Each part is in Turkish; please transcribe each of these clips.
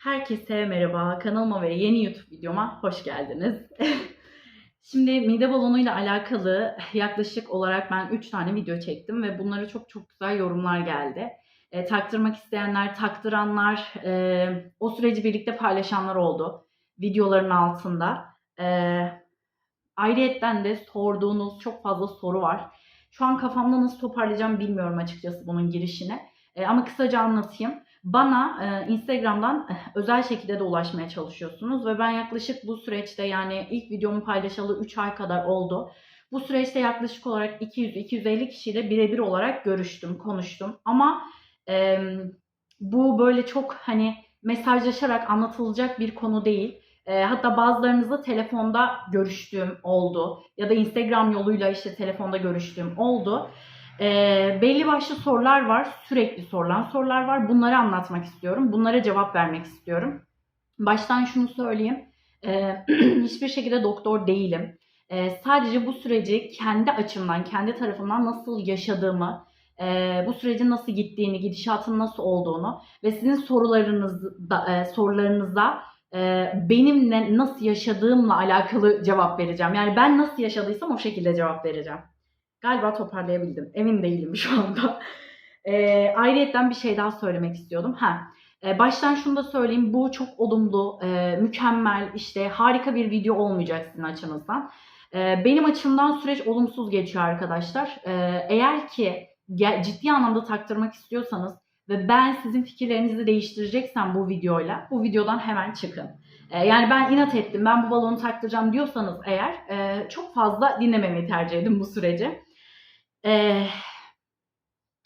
Herkese merhaba. Kanalıma ve yeni YouTube videoma hoş geldiniz. Şimdi mide balonuyla alakalı yaklaşık olarak ben 3 tane video çektim ve bunlara çok çok güzel yorumlar geldi. E, taktırmak isteyenler, taktıranlar, e, o süreci birlikte paylaşanlar oldu videoların altında. E, ayrıyetten de sorduğunuz çok fazla soru var. Şu an kafamda nasıl toparlayacağım bilmiyorum açıkçası bunun girişine. E, ama kısaca anlatayım. Bana e, Instagram'dan e, özel şekilde de ulaşmaya çalışıyorsunuz ve ben yaklaşık bu süreçte yani ilk videomu paylaşalı 3 ay kadar oldu. Bu süreçte yaklaşık olarak 200-250 kişiyle birebir olarak görüştüm, konuştum. Ama e, bu böyle çok hani mesajlaşarak anlatılacak bir konu değil. E, hatta bazılarınızla telefonda görüştüğüm oldu ya da Instagram yoluyla işte telefonda görüştüğüm oldu. E, belli başlı sorular var, sürekli sorulan sorular var. Bunları anlatmak istiyorum, bunlara cevap vermek istiyorum. Baştan şunu söyleyeyim, e, hiçbir şekilde doktor değilim. E, sadece bu süreci kendi açımdan, kendi tarafımdan nasıl yaşadığımı, e, bu sürecin nasıl gittiğini, gidişatın nasıl olduğunu ve sizin sorularınızda, e, sorularınıza e, benim ne, nasıl yaşadığımla alakalı cevap vereceğim. Yani ben nasıl yaşadıysam o şekilde cevap vereceğim. Galiba toparlayabildim. Emin değilim şu anda. E, ayrıyetten bir şey daha söylemek istiyordum. Ha, e, baştan şunu da söyleyeyim. Bu çok olumlu, e, mükemmel, işte harika bir video olmayacak sizin açınızdan. E, benim açımdan süreç olumsuz geçiyor arkadaşlar. Eğer ki ciddi anlamda taktırmak istiyorsanız ve ben sizin fikirlerinizi değiştireceksem bu videoyla, bu videodan hemen çıkın. Yani ben inat ettim, ben bu balonu taktıracağım diyorsanız eğer çok fazla dinlememeyi tercih edin bu süreci. Ee,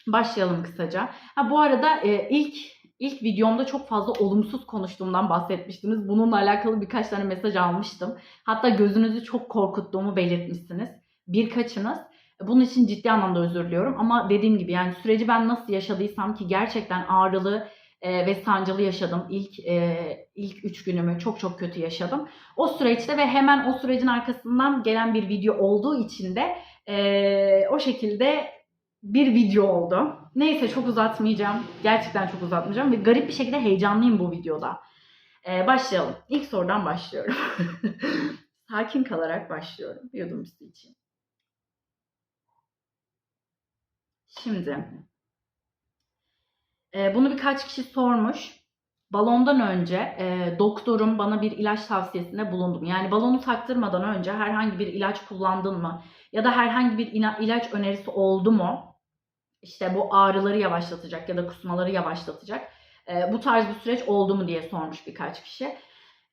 başlayalım kısaca. Ha bu arada e, ilk ilk videomda çok fazla olumsuz konuştuğumdan bahsetmiştiniz. Bununla alakalı birkaç tane mesaj almıştım. Hatta gözünüzü çok korkuttuğumu belirtmişsiniz. Birkaçınız. Bunun için ciddi anlamda özür diliyorum. Ama dediğim gibi yani süreci ben nasıl yaşadıysam ki gerçekten ağrılı e, ve sancılı yaşadım. İlk e, ilk üç günümü çok çok kötü yaşadım. O süreçte ve hemen o sürecin arkasından gelen bir video olduğu için de ee, o şekilde bir video oldu. Neyse çok uzatmayacağım. Gerçekten çok uzatmayacağım ve garip bir şekilde heyecanlıyım bu videoda. Ee, başlayalım. İlk sorudan başlıyorum. Sakin kalarak başlıyorum. Yudum su için. Şimdi e, bunu birkaç kişi sormuş. Balondan önce e, doktorum bana bir ilaç tavsiyesinde bulundum. Yani balonu taktırmadan önce herhangi bir ilaç kullandın mı? Ya da herhangi bir ilaç önerisi oldu mu? İşte bu ağrıları yavaşlatacak ya da kusmaları yavaşlatacak. E, bu tarz bir süreç oldu mu diye sormuş birkaç kişi.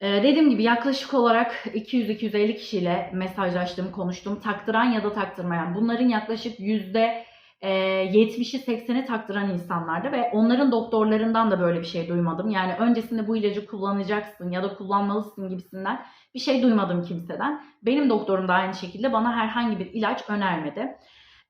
E, dediğim gibi yaklaşık olarak 200-250 kişiyle mesajlaştım, konuştum. Taktıran ya da taktırmayan. Bunların yaklaşık yüzde 70'i ee, 80'i taktıran insanlardı ve onların doktorlarından da böyle bir şey duymadım. Yani öncesinde bu ilacı kullanacaksın ya da kullanmalısın gibisinden bir şey duymadım kimseden. Benim doktorum da aynı şekilde bana herhangi bir ilaç önermedi.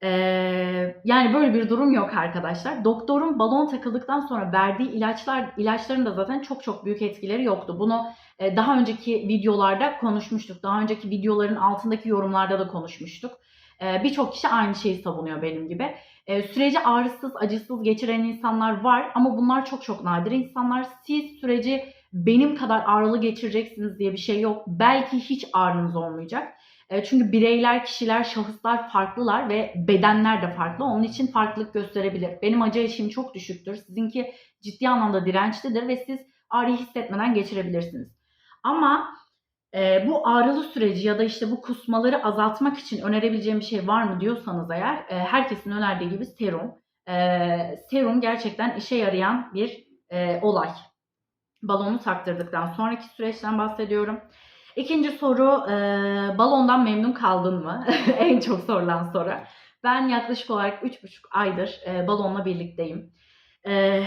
Ee, yani böyle bir durum yok arkadaşlar. Doktorun balon takıldıktan sonra verdiği ilaçlar ilaçların da zaten çok çok büyük etkileri yoktu. Bunu e, daha önceki videolarda konuşmuştuk. Daha önceki videoların altındaki yorumlarda da konuşmuştuk. Ee, birçok kişi aynı şeyi savunuyor benim gibi. Ee, süreci ağrısız, acısız geçiren insanlar var ama bunlar çok çok nadir insanlar. Siz süreci benim kadar ağrılı geçireceksiniz diye bir şey yok. Belki hiç ağrınız olmayacak. Ee, çünkü bireyler, kişiler, şahıslar farklılar ve bedenler de farklı. Onun için farklılık gösterebilir. Benim acı eşiğim çok düşüktür. Sizinki ciddi anlamda dirençlidir ve siz ağrıyı hissetmeden geçirebilirsiniz. Ama e, bu ağrılı süreci ya da işte bu kusmaları azaltmak için önerebileceğim bir şey var mı diyorsanız eğer e, herkesin önerdiği gibi serum. E, serum gerçekten işe yarayan bir e, olay. Balonu taktırdıktan sonraki süreçten bahsediyorum. İkinci soru e, balondan memnun kaldın mı? en çok sorulan soru. Ben yaklaşık olarak 3,5 aydır e, balonla birlikteyim. E,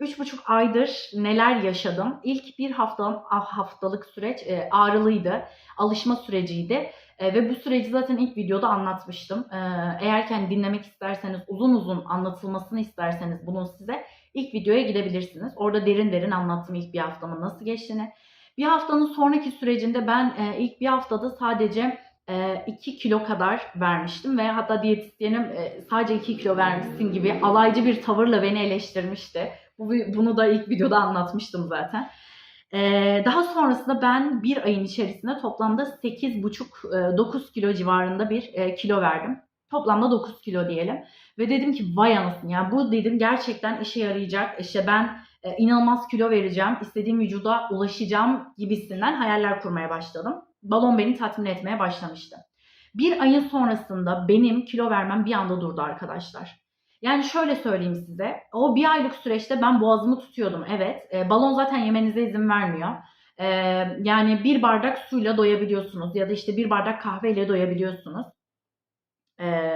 üç buçuk aydır neler yaşadım. İlk bir hafta, ah, haftalık süreç e, ağrılıydı. Alışma süreciydi. E, ve bu süreci zaten ilk videoda anlatmıştım. E, eğer kendi dinlemek isterseniz, uzun uzun anlatılmasını isterseniz bunun size ilk videoya gidebilirsiniz. Orada derin derin anlattım ilk bir haftamın nasıl geçtiğini. Bir haftanın sonraki sürecinde ben e, ilk bir haftada sadece 2 e, kilo kadar vermiştim ve hatta diyetisyenim sadece 2 kilo vermişsin gibi alaycı bir tavırla beni eleştirmişti. Bu, bunu da ilk videoda anlatmıştım zaten. Daha sonrasında ben bir ayın içerisinde toplamda 8,5-9 kilo civarında bir kilo verdim. Toplamda 9 kilo diyelim. Ve dedim ki vay anasını yani bu dedim gerçekten işe yarayacak. İşte ben inanılmaz kilo vereceğim, istediğim vücuda ulaşacağım gibisinden hayaller kurmaya başladım. Balon beni tatmin etmeye başlamıştı. Bir ayın sonrasında benim kilo vermem bir anda durdu arkadaşlar. Yani şöyle söyleyeyim size. O bir aylık süreçte ben boğazımı tutuyordum. Evet. E, balon zaten yemenize izin vermiyor. E, yani bir bardak suyla doyabiliyorsunuz. Ya da işte bir bardak kahveyle doyabiliyorsunuz. E,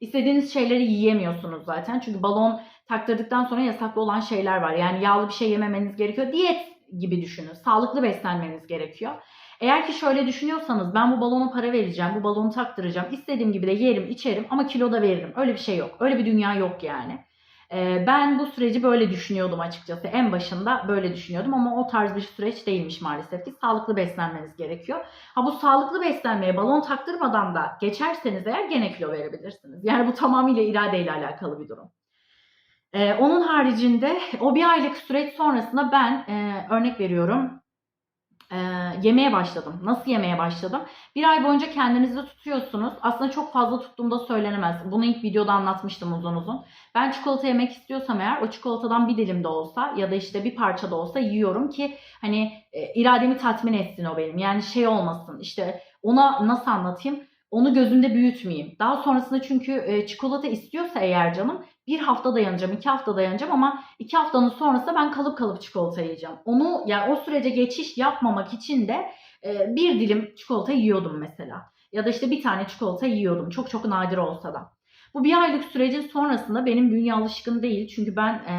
istediğiniz şeyleri yiyemiyorsunuz zaten. Çünkü balon taktırdıktan sonra yasaklı olan şeyler var. Yani yağlı bir şey yememeniz gerekiyor. Diyet gibi düşünün. Sağlıklı beslenmeniz gerekiyor. Eğer ki şöyle düşünüyorsanız ben bu balona para vereceğim, bu balonu taktıracağım, istediğim gibi de yerim, içerim ama kilo da veririm. Öyle bir şey yok. Öyle bir dünya yok yani. Ee, ben bu süreci böyle düşünüyordum açıkçası. En başında böyle düşünüyordum ama o tarz bir süreç değilmiş maalesef ki. Sağlıklı beslenmeniz gerekiyor. Ha bu sağlıklı beslenmeye balon taktırmadan da geçerseniz eğer gene kilo verebilirsiniz. Yani bu tamamıyla iradeyle alakalı bir durum. Ee, onun haricinde o bir aylık süreç sonrasında ben e, örnek veriyorum e, yemeye başladım. Nasıl yemeye başladım? Bir ay boyunca kendinizi tutuyorsunuz. Aslında çok fazla tuttuğumda söylenemez. Bunu ilk videoda anlatmıştım uzun uzun. Ben çikolata yemek istiyorsam eğer o çikolatadan bir dilim de olsa ya da işte bir parça da olsa yiyorum ki hani e, irademi tatmin etsin o benim. Yani şey olmasın işte ona nasıl anlatayım? Onu gözümde büyütmeyeyim. Daha sonrasında çünkü e, çikolata istiyorsa eğer canım bir hafta dayanacağım, iki hafta dayanacağım ama iki haftanın sonrasında ben kalıp kalıp çikolata yiyeceğim. Onu yani o sürece geçiş yapmamak için de e, bir dilim çikolata yiyordum mesela. Ya da işte bir tane çikolata yiyordum. Çok çok nadir olsa da. Bu bir aylık sürecin sonrasında benim bünye alışkın değil. Çünkü ben e,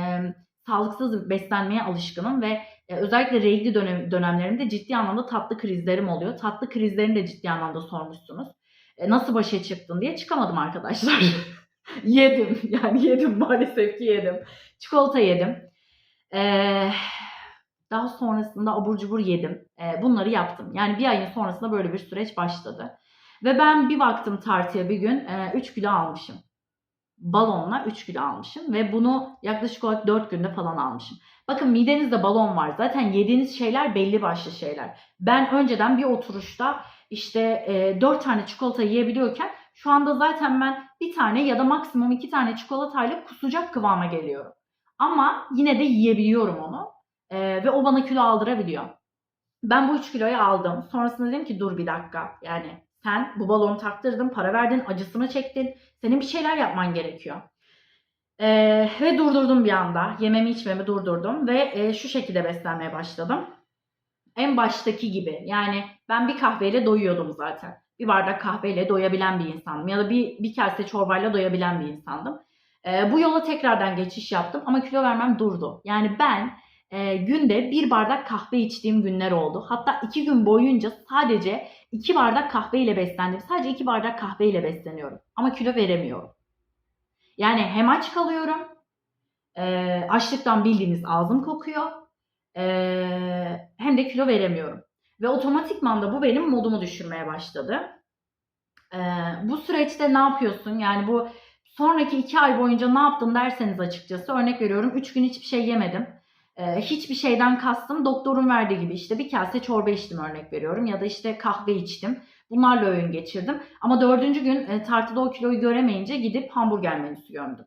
sağlıksız beslenmeye alışkınım ve e, özellikle regli dönem, dönemlerimde ciddi anlamda tatlı krizlerim oluyor. Tatlı krizlerini de ciddi anlamda sormuşsunuz. E, nasıl başa çıktın diye çıkamadım arkadaşlar. yedim. Yani yedim maalesef ki yedim. Çikolata yedim. Ee, daha sonrasında abur cubur yedim. Ee, bunları yaptım. Yani bir ayın sonrasında böyle bir süreç başladı. Ve ben bir baktım tartıya bir gün e, 3 kilo almışım. Balonla 3 kilo almışım. Ve bunu yaklaşık olarak 4 günde falan almışım. Bakın midenizde balon var. Zaten yediğiniz şeyler belli başlı şeyler. Ben önceden bir oturuşta işte e, 4 tane çikolata yiyebiliyorken şu anda zaten ben bir tane ya da maksimum iki tane çikolatayla kusacak kıvama geliyorum. Ama yine de yiyebiliyorum onu. Ee, ve o bana kilo aldırabiliyor. Ben bu 3 kiloyu aldım. Sonrasında dedim ki dur bir dakika. Yani sen bu balonu taktırdın, para verdin, acısını çektin. Senin bir şeyler yapman gerekiyor. Ee, ve durdurdum bir anda. Yememi içmemi durdurdum ve e, şu şekilde beslenmeye başladım. En baştaki gibi. Yani ben bir kahveyle doyuyordum zaten bir bardak kahveyle doyabilen bir insandım. Ya da bir, bir kase çorbayla doyabilen bir insandım. E, bu yola tekrardan geçiş yaptım ama kilo vermem durdu. Yani ben e, günde bir bardak kahve içtiğim günler oldu. Hatta iki gün boyunca sadece iki bardak kahve ile beslendim. Sadece iki bardak kahve ile besleniyorum. Ama kilo veremiyorum. Yani hem aç kalıyorum. E, açlıktan bildiğiniz ağzım kokuyor. E, hem de kilo veremiyorum. Ve otomatikman da bu benim modumu düşürmeye başladı. Ee, bu süreçte ne yapıyorsun? Yani bu sonraki iki ay boyunca ne yaptın derseniz açıkçası örnek veriyorum. Üç gün hiçbir şey yemedim. Ee, hiçbir şeyden kastım doktorun verdiği gibi işte bir kase çorba içtim örnek veriyorum. Ya da işte kahve içtim. Bunlarla öğün geçirdim. Ama dördüncü gün e, tartıda o kiloyu göremeyince gidip hamburger menüsü gömdüm.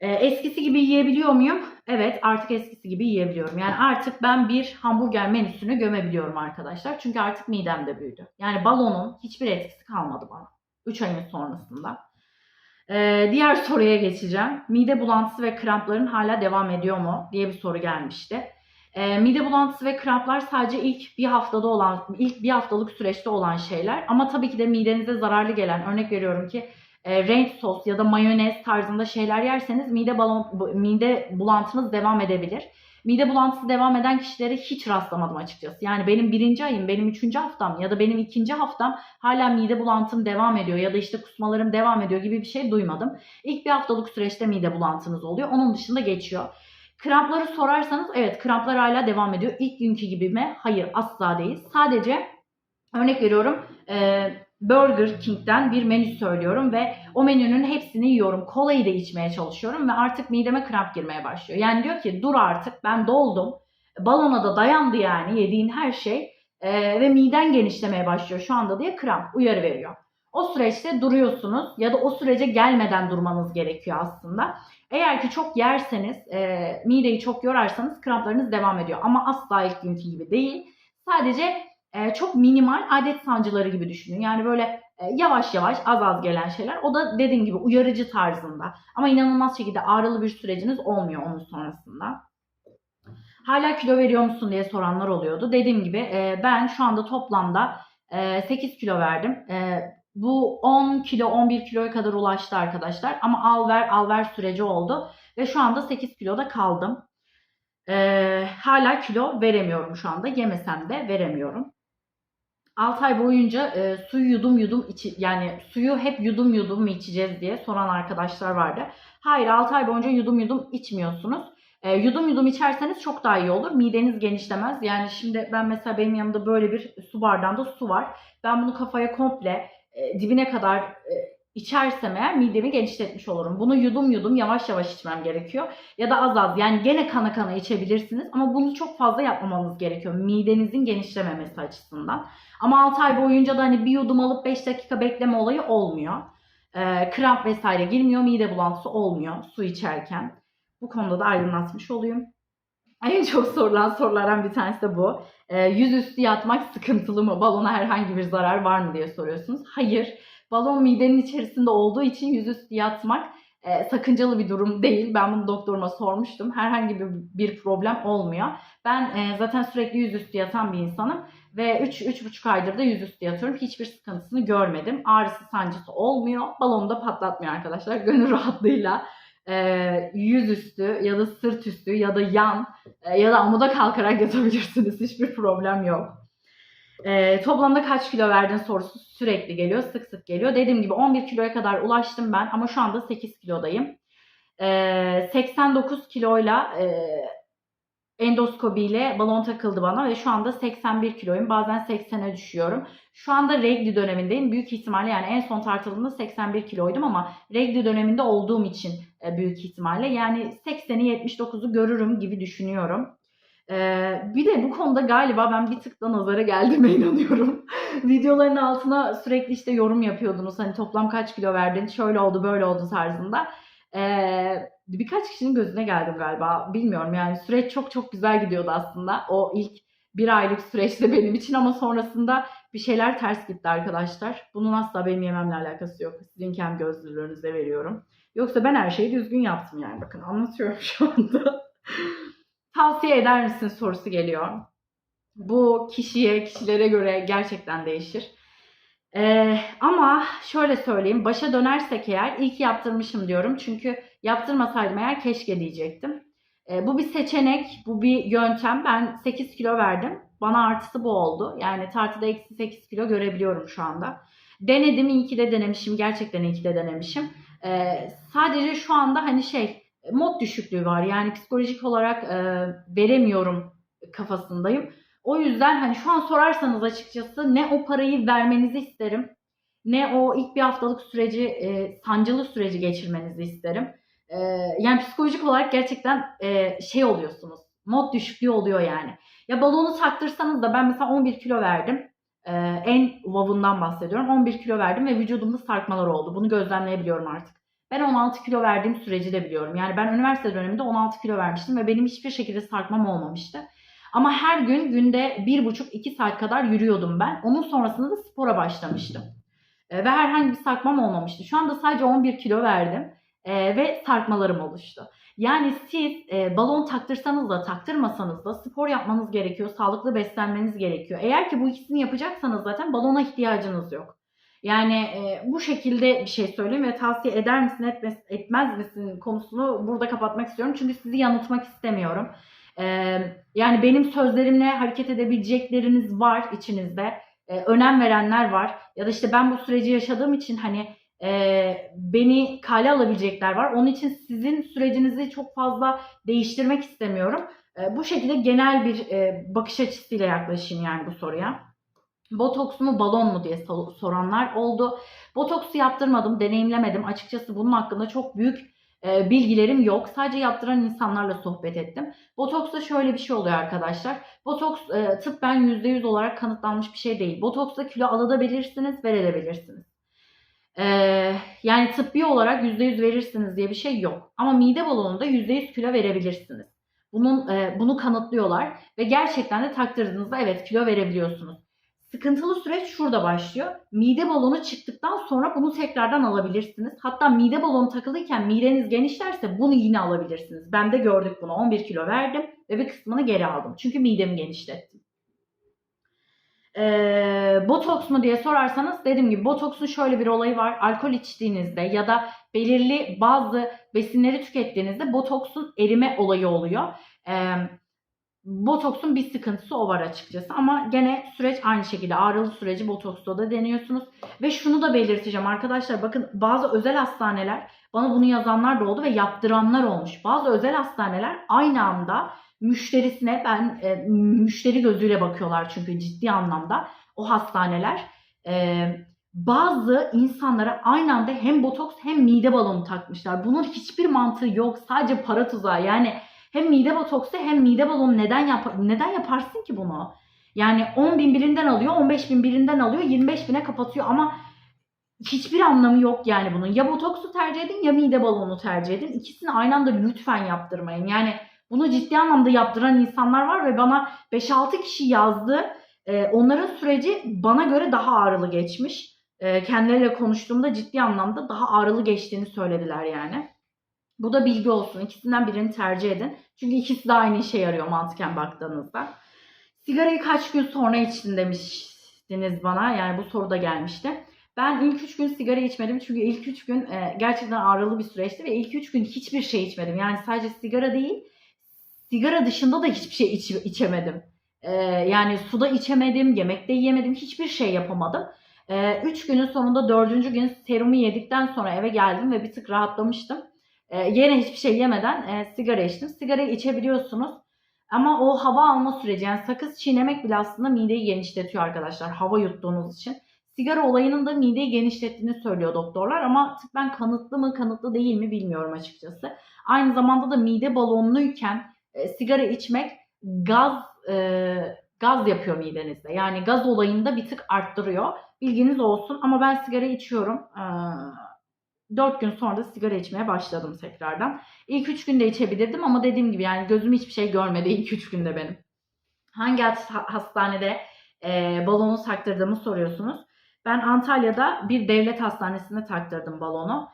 Ee, eskisi gibi yiyebiliyor muyum? Evet artık eskisi gibi yiyebiliyorum. Yani artık ben bir hamburger menüsünü gömebiliyorum arkadaşlar. Çünkü artık midem de büyüdü. Yani balonun hiçbir etkisi kalmadı bana. 3 ayın sonrasında. Ee, diğer soruya geçeceğim. Mide bulantısı ve krampların hala devam ediyor mu diye bir soru gelmişti. Ee, mide bulantısı ve kramplar sadece ilk bir haftada olan, ilk bir haftalık süreçte olan şeyler. Ama tabii ki de midenize zararlı gelen, örnek veriyorum ki e, renk sos ya da mayonez tarzında şeyler yerseniz mide balon mide bulantınız devam edebilir. Mide bulantısı devam eden kişilere hiç rastlamadım açıkçası. Yani benim birinci ayım, benim üçüncü haftam ya da benim ikinci haftam hala mide bulantım devam ediyor ya da işte kusmalarım devam ediyor gibi bir şey duymadım. İlk bir haftalık süreçte mide bulantınız oluyor. Onun dışında geçiyor. Krampları sorarsanız evet kramplar hala devam ediyor. İlk günkü gibi mi? Hayır asla değil. Sadece örnek veriyorum e, Burger King'den bir menü söylüyorum ve o menünün hepsini yiyorum. Kolayı da içmeye çalışıyorum ve artık mideme kramp girmeye başlıyor. Yani diyor ki dur artık ben doldum. Balona da dayandı yani yediğin her şey Ee, ve miden genişlemeye başlıyor şu anda diye kramp uyarı veriyor. O süreçte duruyorsunuz ya da o sürece gelmeden durmanız gerekiyor aslında. Eğer ki çok yerseniz, e, mideyi çok yorarsanız kramplarınız devam ediyor. Ama asla ilk günkü gibi değil. Sadece e, çok minimal adet sancıları gibi düşünün. Yani böyle e, yavaş yavaş az az gelen şeyler. O da dediğim gibi uyarıcı tarzında. Ama inanılmaz şekilde ağrılı bir süreciniz olmuyor onun sonrasında. Hala kilo veriyor musun diye soranlar oluyordu. Dediğim gibi e, ben şu anda toplamda e, 8 kilo verdim. E, bu 10 kilo 11 kiloya kadar ulaştı arkadaşlar. Ama al ver al ver süreci oldu. Ve şu anda 8 kiloda kaldım. E, hala kilo veremiyorum şu anda. Yemesem de veremiyorum. 6 ay boyunca e, suyu yudum yudum içi yani suyu hep yudum yudum mu içeceğiz diye soran arkadaşlar vardı. Hayır 6 ay boyunca yudum yudum içmiyorsunuz. E, yudum yudum içerseniz çok daha iyi olur. Mideniz genişlemez. Yani şimdi ben mesela benim yanımda böyle bir su bardağında su var. Ben bunu kafaya komple e, dibine kadar e, içersem eğer midemi genişletmiş olurum. Bunu yudum yudum yavaş yavaş içmem gerekiyor. Ya da az az yani gene kana kana içebilirsiniz ama bunu çok fazla yapmamanız gerekiyor. Midenizin genişlememesi açısından. Ama 6 ay boyunca da hani bir yudum alıp 5 dakika bekleme olayı olmuyor. E, kramp vesaire girmiyor, mide bulantısı olmuyor su içerken. Bu konuda da aydınlatmış olayım. En çok sorulan sorulardan bir tanesi de bu. E, yüzüstü yatmak sıkıntılı mı? Balona herhangi bir zarar var mı diye soruyorsunuz. Hayır. Balon midenin içerisinde olduğu için yüzüstü yatmak e, sakıncalı bir durum değil. Ben bunu doktoruma sormuştum. Herhangi bir, bir problem olmuyor. Ben e, zaten sürekli yüzüstü yatan bir insanım. Ve 3-3,5 aydır da yüzüstü yatıyorum. Hiçbir sıkıntısını görmedim. Ağrısı sancısı olmuyor. Balonu da patlatmıyor arkadaşlar. Gönül rahatlığıyla e, yüzüstü ya da sırt üstü ya da yan e, ya da amuda kalkarak yatabilirsiniz. Hiçbir problem yok. E, toplamda kaç kilo verdin sorusu sürekli geliyor, sık sık geliyor. Dediğim gibi 11 kiloya kadar ulaştım ben ama şu anda 8 kilodayım. E, 89 kiloyla e, endoskobiyle balon takıldı bana ve şu anda 81 kiloyum. Bazen 80'e düşüyorum. Şu anda regli dönemindeyim. Büyük ihtimalle yani en son tartıldığımda 81 kiloydum ama regli döneminde olduğum için büyük ihtimalle yani 80'i 79'u görürüm gibi düşünüyorum. Ee, bir de bu konuda galiba ben bir tık da nazara geldiğime inanıyorum. Videoların altına sürekli işte yorum yapıyordunuz. Hani toplam kaç kilo verdin, şöyle oldu, böyle oldu tarzında. Ee, birkaç kişinin gözüne geldim galiba. Bilmiyorum yani süreç çok çok güzel gidiyordu aslında. O ilk bir aylık süreçte benim için ama sonrasında bir şeyler ters gitti arkadaşlar. Bunun asla benim yememle alakası yok. Sizin kendi gözlülüğünüze veriyorum. Yoksa ben her şeyi düzgün yaptım yani. Bakın anlatıyorum şu anda. Tavsiye eder misin sorusu geliyor. Bu kişiye, kişilere göre gerçekten değişir. Ee, ama şöyle söyleyeyim, başa dönersek eğer ilk yaptırmışım diyorum. Çünkü yaptırmasaydım eğer keşke diyecektim. Ee, bu bir seçenek, bu bir yöntem. Ben 8 kilo verdim. Bana artısı bu oldu. Yani tartıda eksi 8 kilo görebiliyorum şu anda. Denedim, iyi ki de denemişim. Gerçekten iyi ki de denemişim. Ee, sadece şu anda hani şey, mod düşüklüğü var. Yani psikolojik olarak e, veremiyorum kafasındayım. O yüzden hani şu an sorarsanız açıkçası ne o parayı vermenizi isterim ne o ilk bir haftalık süreci e, sancılı süreci geçirmenizi isterim. E, yani psikolojik olarak gerçekten e, şey oluyorsunuz. Mod düşüklüğü oluyor yani. Ya balonu taktırsanız da ben mesela 11 kilo verdim. E, en vavundan bahsediyorum. 11 kilo verdim ve vücudumda sarkmalar oldu. Bunu gözlemleyebiliyorum artık. Ben 16 kilo verdiğim süreci de biliyorum. Yani ben üniversite döneminde 16 kilo vermiştim ve benim hiçbir şekilde sarkmam olmamıştı. Ama her gün günde 1,5-2 saat kadar yürüyordum ben. Onun sonrasında da spora başlamıştım. E, ve herhangi bir sarkmam olmamıştı. Şu anda sadece 11 kilo verdim e, ve sarkmalarım oluştu. Yani siz e, balon taktırsanız da taktırmasanız da spor yapmanız gerekiyor, sağlıklı beslenmeniz gerekiyor. Eğer ki bu ikisini yapacaksanız zaten balona ihtiyacınız yok. Yani e, bu şekilde bir şey söyleyeyim ve tavsiye eder misin etmez, etmez misin konusunu burada kapatmak istiyorum. Çünkü sizi yanıltmak istemiyorum. E, yani benim sözlerimle hareket edebilecekleriniz var içinizde. E, önem verenler var. Ya da işte ben bu süreci yaşadığım için hani e, beni kale alabilecekler var. Onun için sizin sürecinizi çok fazla değiştirmek istemiyorum. E, bu şekilde genel bir e, bakış açısıyla yaklaşayım yani bu soruya. Botoks mu balon mu diye soranlar oldu. Botoksu yaptırmadım, deneyimlemedim. Açıkçası bunun hakkında çok büyük e, bilgilerim yok. Sadece yaptıran insanlarla sohbet ettim. Botoksta şöyle bir şey oluyor arkadaşlar. Botoks e, tıbben %100 olarak kanıtlanmış bir şey değil. Botoksla kilo alabilirsiniz, verebilirsiniz. E, yani tıbbi olarak %100 verirsiniz diye bir şey yok. Ama mide balonunda %100 kilo verebilirsiniz. Bunun e, bunu kanıtlıyorlar ve gerçekten de taktırdığınızda evet kilo verebiliyorsunuz. Sıkıntılı süreç şurada başlıyor. Mide balonu çıktıktan sonra bunu tekrardan alabilirsiniz. Hatta mide balonu takılıyken mideniz genişlerse bunu yine alabilirsiniz. Ben de gördük bunu. 11 kilo verdim ve bir kısmını geri aldım. Çünkü midemi genişlettim. Ee, botoks mu diye sorarsanız dediğim gibi botoksun şöyle bir olayı var. Alkol içtiğinizde ya da belirli bazı besinleri tükettiğinizde botoksun erime olayı oluyor. Ee, botoksun bir sıkıntısı o var açıkçası ama gene süreç aynı şekilde ağrılı süreci botoksta da deniyorsunuz. Ve şunu da belirteceğim arkadaşlar bakın bazı özel hastaneler bana bunu yazanlar da oldu ve yaptıranlar olmuş. Bazı özel hastaneler aynı anda müşterisine ben e, müşteri gözüyle bakıyorlar çünkü ciddi anlamda o hastaneler e, bazı insanlara aynı anda hem botoks hem mide balonu takmışlar. Bunun hiçbir mantığı yok. Sadece para tuzağı. Yani hem mide botoksu hem mide balonu neden yap neden yaparsın ki bunu? Yani 10 bin birinden alıyor, 15 bin birinden alıyor, 25 bine kapatıyor ama hiçbir anlamı yok yani bunun. Ya botoksu tercih edin ya mide balonu tercih edin. İkisini aynı anda lütfen yaptırmayın. Yani bunu ciddi anlamda yaptıran insanlar var ve bana 5-6 kişi yazdı. Ee, onların süreci bana göre daha ağrılı geçmiş. Ee, kendileriyle konuştuğumda ciddi anlamda daha ağrılı geçtiğini söylediler yani. Bu da bilgi olsun. İkisinden birini tercih edin. Çünkü ikisi de aynı işe yarıyor mantıken baktığınızda. Sigarayı kaç gün sonra içtin demiştiniz bana. Yani bu soru da gelmişti. Ben ilk 3 gün sigara içmedim. Çünkü ilk 3 gün e, gerçekten ağrılı bir süreçti. Ve ilk 3 gün hiçbir şey içmedim. Yani sadece sigara değil. Sigara dışında da hiçbir şey iç, içemedim. E, yani suda içemedim. Yemekte yiyemedim. Hiçbir şey yapamadım. 3 günün sonunda 4. gün serumu yedikten sonra eve geldim ve bir tık rahatlamıştım. E, yine hiçbir şey yemeden e, sigara içtim. Sigarayı içebiliyorsunuz. Ama o hava alma süreci yani sakız çiğnemek bile aslında mideyi genişletiyor arkadaşlar hava yuttuğunuz için. Sigara olayının da mideyi genişlettiğini söylüyor doktorlar ama ben kanıtlı mı kanıtlı değil mi bilmiyorum açıkçası. Aynı zamanda da mide balonluyken e, sigara içmek gaz e, gaz yapıyor midenizde. Yani gaz olayını da bir tık arttırıyor. Bilginiz olsun ama ben sigara içiyorum. Ee, 4 gün sonra da sigara içmeye başladım tekrardan. İlk 3 günde içebilirdim ama dediğim gibi yani gözüm hiçbir şey görmedi ilk 3 günde benim. Hangi hastanede e, balonu taktırdığımı soruyorsunuz. Ben Antalya'da bir devlet hastanesinde taktırdım balonu.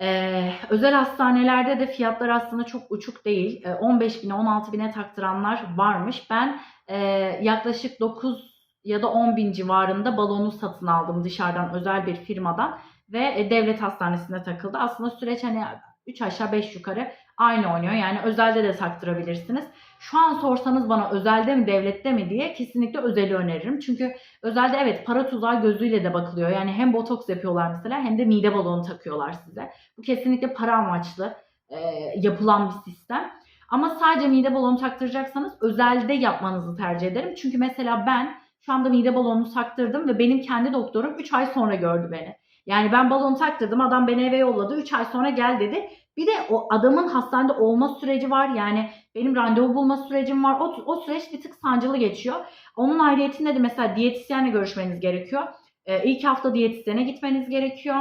Ee, özel hastanelerde de fiyatlar aslında çok uçuk değil. Ee, 15 bine 16 bine taktıranlar varmış. Ben e, yaklaşık 9 ya da 10 bin civarında balonu satın aldım dışarıdan özel bir firmadan ve e, devlet hastanesinde takıldı. Aslında süreç hani 3 aşağı 5 yukarı aynı oynuyor. Yani özelde de taktırabilirsiniz. Şu an sorsanız bana özelde mi devlette mi diye kesinlikle özeli öneririm. Çünkü özelde evet para tuzağı gözüyle de bakılıyor. Yani hem botoks yapıyorlar mesela hem de mide balonu takıyorlar size. Bu kesinlikle para amaçlı e, yapılan bir sistem. Ama sadece mide balonu taktıracaksanız özelde yapmanızı tercih ederim. Çünkü mesela ben şu anda mide balonunu taktırdım ve benim kendi doktorum 3 ay sonra gördü beni. Yani ben balon taktırdım adam beni eve yolladı 3 ay sonra gel dedi. Bir de o adamın hastanede olma süreci var. Yani benim randevu bulma sürecim var. O, o süreç bir tık sancılı geçiyor. Onun ayrıyetinde de mesela diyetisyenle görüşmeniz gerekiyor. Ee, ilk hafta diyetisyene gitmeniz gerekiyor.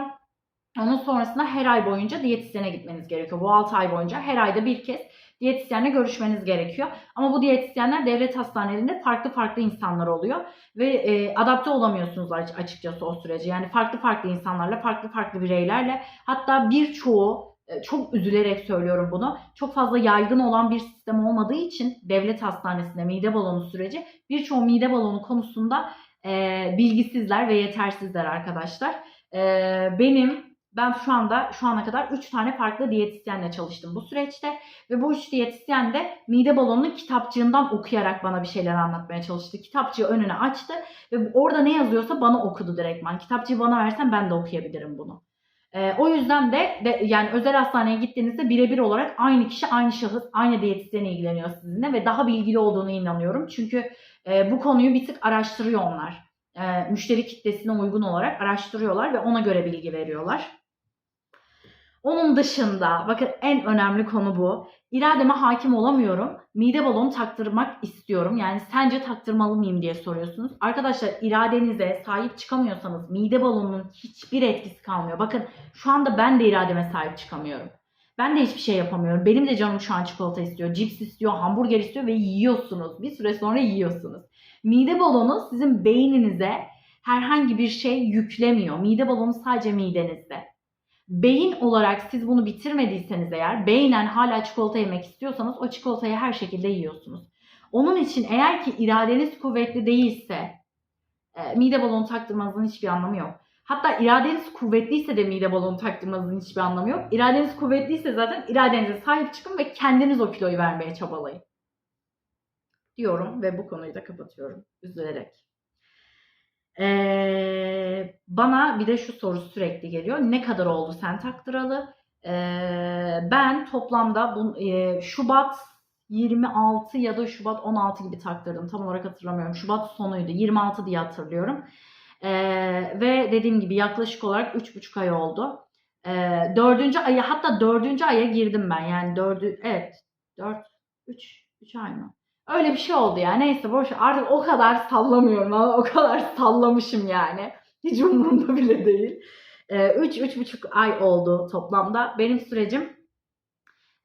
Onun sonrasında her ay boyunca diyetisyene gitmeniz gerekiyor. Bu 6 ay boyunca her ayda bir kez diyetisyenle görüşmeniz gerekiyor. Ama bu diyetisyenler devlet hastanelerinde farklı farklı insanlar oluyor ve e, adapte olamıyorsunuz açıkçası o sürece. Yani farklı farklı insanlarla, farklı farklı bireylerle hatta birçoğu e, çok üzülerek söylüyorum bunu. Çok fazla yaygın olan bir sistem olmadığı için devlet hastanesinde mide balonu süreci birçoğu mide balonu konusunda e, bilgisizler ve yetersizler arkadaşlar. E, benim ben şu anda şu ana kadar 3 tane farklı diyetisyenle çalıştım bu süreçte ve bu 3 diyetisyen de mide balonunu kitapçığından okuyarak bana bir şeyler anlatmaya çalıştı. Kitapçığı önüne açtı ve orada ne yazıyorsa bana okudu direktman. Kitapçığı bana versen ben de okuyabilirim bunu. Ee, o yüzden de, de yani özel hastaneye gittiğinizde birebir olarak aynı kişi, aynı şahıs, aynı diyetisyen ilgileniyor sizinle ve daha bilgili olduğunu inanıyorum. Çünkü e, bu konuyu bir tık araştırıyor onlar. E, müşteri kitlesine uygun olarak araştırıyorlar ve ona göre bilgi veriyorlar. Onun dışında bakın en önemli konu bu. İrademe hakim olamıyorum. Mide balonu taktırmak istiyorum. Yani sence taktırmalı mıyım diye soruyorsunuz. Arkadaşlar iradenize sahip çıkamıyorsanız mide balonunun hiçbir etkisi kalmıyor. Bakın şu anda ben de irademe sahip çıkamıyorum. Ben de hiçbir şey yapamıyorum. Benim de canım şu an çikolata istiyor, cips istiyor, hamburger istiyor ve yiyorsunuz. Bir süre sonra yiyorsunuz. Mide balonu sizin beyninize herhangi bir şey yüklemiyor. Mide balonu sadece midenizde. Beyin olarak siz bunu bitirmediyseniz eğer, beynen hala çikolata yemek istiyorsanız o çikolatayı her şekilde yiyorsunuz. Onun için eğer ki iradeniz kuvvetli değilse e, mide balonu taktırmanızın hiçbir anlamı yok. Hatta iradeniz kuvvetliyse de mide balonu taktırmanızın hiçbir anlamı yok. İradeniz kuvvetliyse zaten iradenize sahip çıkın ve kendiniz o kiloyu vermeye çabalayın. Diyorum ve bu konuyu da kapatıyorum üzülerek. Ee, bana bir de şu soru sürekli geliyor. Ne kadar oldu sen taktıralı? Ee, ben toplamda bu, e, Şubat 26 ya da Şubat 16 gibi taktırdım. Tam olarak hatırlamıyorum. Şubat sonuydu. 26 diye hatırlıyorum. Ee, ve dediğim gibi yaklaşık olarak 3,5 ay oldu. Ee, dördüncü aya hatta dördüncü aya girdim ben. Yani dördü evet 4 3 3 ay mı? Öyle bir şey oldu ya. Neyse boş artık o kadar sallamıyorum. ama O kadar sallamışım yani. Hiç umurumda bile değil. 3 üç, üç buçuk ay oldu toplamda. Benim sürecim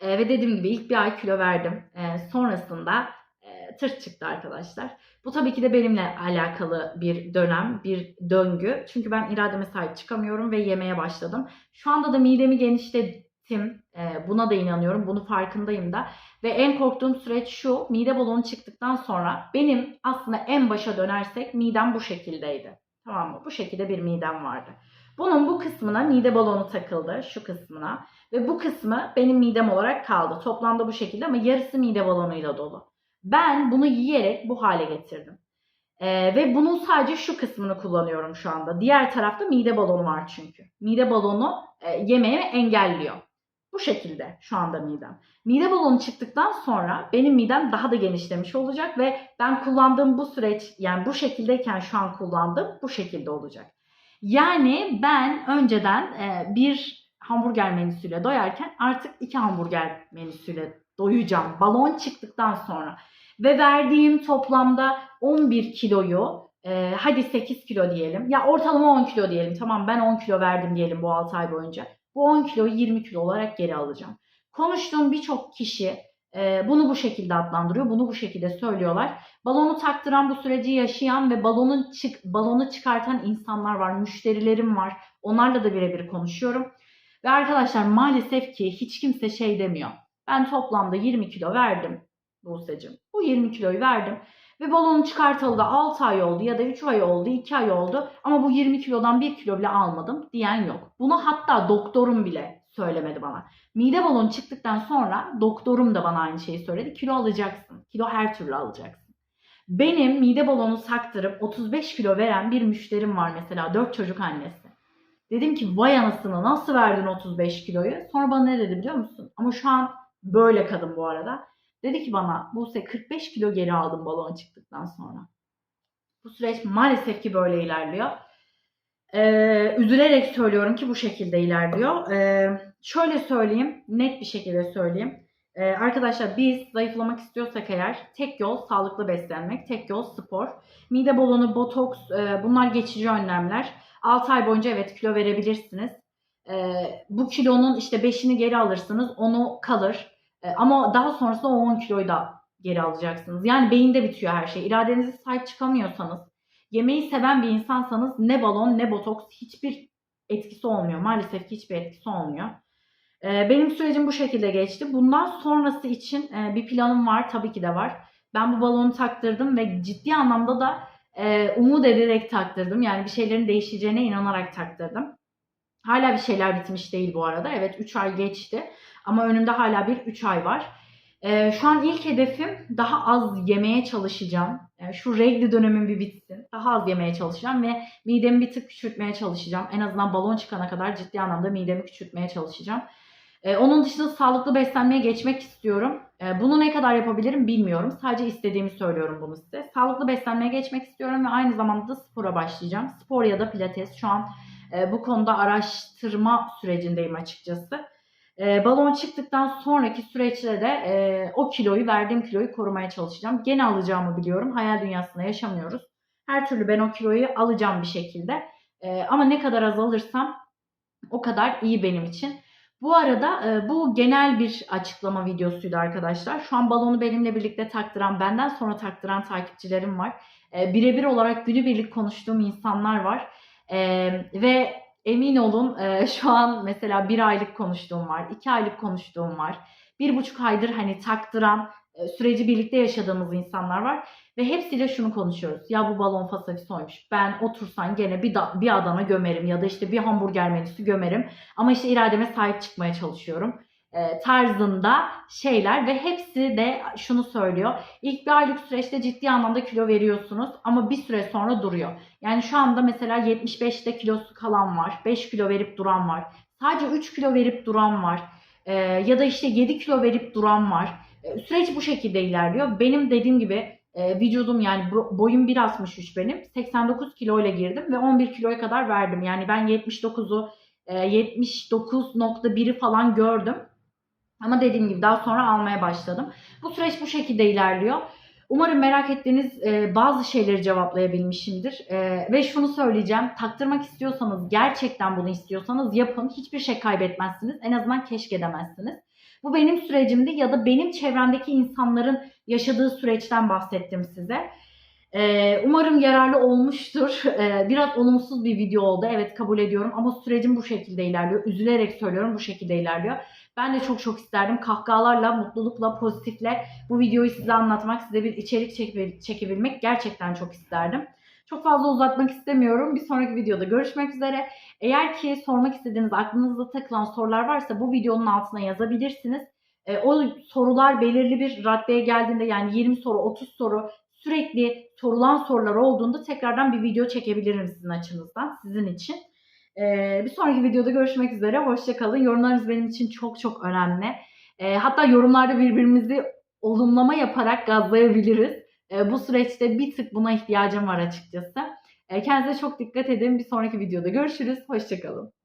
e, ve dediğim gibi ilk bir ay kilo verdim. E, sonrasında e, tırt çıktı arkadaşlar. Bu tabii ki de benimle alakalı bir dönem, bir döngü. Çünkü ben irademe sahip çıkamıyorum ve yemeye başladım. Şu anda da midemi genişlettim. E, buna da inanıyorum. Bunu farkındayım da. Ve en korktuğum süreç şu. Mide balonu çıktıktan sonra benim aslında en başa dönersek midem bu şekildeydi. Tamam mı? Bu şekilde bir midem vardı. Bunun bu kısmına mide balonu takıldı. Şu kısmına. Ve bu kısmı benim midem olarak kaldı. Toplamda bu şekilde ama yarısı mide balonuyla dolu. Ben bunu yiyerek bu hale getirdim. Ee, ve bunun sadece şu kısmını kullanıyorum şu anda. Diğer tarafta mide balonu var çünkü. Mide balonu e, yemeğimi engelliyor. Bu şekilde şu anda midem. Mide balonu çıktıktan sonra benim midem daha da genişlemiş olacak ve ben kullandığım bu süreç yani bu şekildeyken şu an kullandığım bu şekilde olacak. Yani ben önceden e, bir hamburger menüsüyle doyarken artık iki hamburger menüsüyle doyacağım. Balon çıktıktan sonra. Ve verdiğim toplamda 11 kiloyu e, hadi 8 kilo diyelim. Ya ortalama 10 kilo diyelim. Tamam ben 10 kilo verdim diyelim bu 6 ay boyunca. Bu 10 kiloyu 20 kilo olarak geri alacağım. Konuştuğum birçok kişi e, bunu bu şekilde adlandırıyor. Bunu bu şekilde söylüyorlar. Balonu taktıran bu süreci yaşayan ve balonu çık balonu çıkartan insanlar var. Müşterilerim var. Onlarla da birebir konuşuyorum. Ve arkadaşlar maalesef ki hiç kimse şey demiyor. Ben toplamda 20 kilo verdim Buse'cim. Bu 20 kiloyu verdim. Ve balonu çıkartalı da 6 ay oldu ya da 3 ay oldu, 2 ay oldu. Ama bu 20 kilodan 1 kilo bile almadım diyen yok. Bunu hatta doktorum bile söylemedi bana. Mide balonu çıktıktan sonra doktorum da bana aynı şeyi söyledi. Kilo alacaksın. Kilo her türlü alacaksın. Benim mide balonu saktırıp 35 kilo veren bir müşterim var mesela 4 çocuk annesi. Dedim ki vay anasını nasıl verdin 35 kiloyu? Sonra bana ne dedi biliyor musun? Ama şu an böyle kadın bu arada. Dedi ki bana Buse 45 kilo geri aldım balon çıktıktan sonra. Bu süreç maalesef ki böyle ilerliyor. Ee, üzülerek söylüyorum ki bu şekilde ilerliyor. Ee, şöyle söyleyeyim, net bir şekilde söyleyeyim. Ee, arkadaşlar biz zayıflamak istiyorsak eğer tek yol sağlıklı beslenmek, tek yol spor. Mide balonu, botoks e, bunlar geçici önlemler. 6 ay boyunca evet kilo verebilirsiniz. E, bu kilonun işte 5'ini geri alırsınız onu kalır. E, ama daha sonrasında o 10 kiloyu da geri alacaksınız. Yani beyinde bitiyor her şey. İradenize sahip çıkamıyorsanız, yemeği seven bir insansanız ne balon ne botoks hiçbir etkisi olmuyor. Maalesef ki hiçbir etkisi olmuyor. E, benim sürecim bu şekilde geçti. Bundan sonrası için e, bir planım var. Tabii ki de var. Ben bu balonu taktırdım ve ciddi anlamda da umut ederek taktırdım. Yani bir şeylerin değişeceğine inanarak taktırdım. Hala bir şeyler bitmiş değil bu arada. Evet 3 ay geçti. Ama önümde hala bir 3 ay var. Ee, şu an ilk hedefim daha az yemeye çalışacağım. Yani şu regli dönemim bir bitsin. Daha az yemeye çalışacağım ve midemi bir tık küçültmeye çalışacağım. En azından balon çıkana kadar ciddi anlamda midemi küçültmeye çalışacağım. Ee, onun dışında sağlıklı beslenmeye geçmek istiyorum. Ee, bunu ne kadar yapabilirim bilmiyorum. Sadece istediğimi söylüyorum bunu size. Sağlıklı beslenmeye geçmek istiyorum ve aynı zamanda da spora başlayacağım. Spor ya da pilates. Şu an E, bu konuda araştırma sürecindeyim açıkçası. E, balon çıktıktan sonraki süreçte de e, o kiloyu, verdiğim kiloyu korumaya çalışacağım. Gene alacağımı biliyorum. Hayal dünyasında yaşamıyoruz. Her türlü ben o kiloyu alacağım bir şekilde. E, ama ne kadar az alırsam o kadar iyi benim için. Bu arada e, bu genel bir açıklama videosuydu arkadaşlar. Şu an balonu benimle birlikte taktıran, benden sonra taktıran takipçilerim var. E, birebir olarak günübirlik konuştuğum insanlar var. E, ve emin olun e, şu an mesela bir aylık konuştuğum var, iki aylık konuştuğum var. Bir buçuk aydır hani taktıran, e, süreci birlikte yaşadığımız insanlar var. Ve hepsiyle şunu konuşuyoruz. Ya bu balon fasafi soymuş. Ben otursan gene bir, da, bir Adana gömerim ya da işte bir hamburger menüsü gömerim. Ama işte irademe sahip çıkmaya çalışıyorum. E, tarzında şeyler ve hepsi de şunu söylüyor. İlk bir aylık süreçte ciddi anlamda kilo veriyorsunuz ama bir süre sonra duruyor. Yani şu anda mesela 75'te kilosu kalan var. 5 kilo verip duran var. Sadece 3 kilo verip duran var. E, ya da işte 7 kilo verip duran var. E, süreç bu şekilde ilerliyor. Benim dediğim gibi vücudum yani bo- boyum 1.63 benim. 89 kilo ile girdim ve 11 kiloya kadar verdim. Yani ben 79'u e, 79.1'i falan gördüm. Ama dediğim gibi daha sonra almaya başladım. Bu süreç bu şekilde ilerliyor. Umarım merak ettiğiniz e, bazı şeyleri cevaplayabilmişimdir. E, ve şunu söyleyeceğim. Taktırmak istiyorsanız, gerçekten bunu istiyorsanız yapın. Hiçbir şey kaybetmezsiniz. En azından keşke demezsiniz. Bu benim sürecimdi ya da benim çevremdeki insanların yaşadığı süreçten bahsettim size. Umarım yararlı olmuştur. Biraz olumsuz bir video oldu. Evet kabul ediyorum ama sürecim bu şekilde ilerliyor. Üzülerek söylüyorum bu şekilde ilerliyor. Ben de çok çok isterdim. Kahkahalarla, mutlulukla, pozitifle bu videoyu size anlatmak, size bir içerik çekebil- çekebilmek gerçekten çok isterdim. Çok fazla uzatmak istemiyorum. Bir sonraki videoda görüşmek üzere. Eğer ki sormak istediğiniz, aklınızda takılan sorular varsa bu videonun altına yazabilirsiniz. E, o sorular belirli bir raddeye geldiğinde yani 20 soru, 30 soru sürekli sorulan sorular olduğunda tekrardan bir video çekebilirim sizin açınızdan, sizin için. E, bir sonraki videoda görüşmek üzere. Hoşçakalın. Yorumlarınız benim için çok çok önemli. E, hatta yorumlarda birbirimizi olumlama yaparak gazlayabiliriz. E, bu süreçte bir tık buna ihtiyacım var açıkçası. E, kendinize çok dikkat edin. Bir sonraki videoda görüşürüz. Hoşçakalın.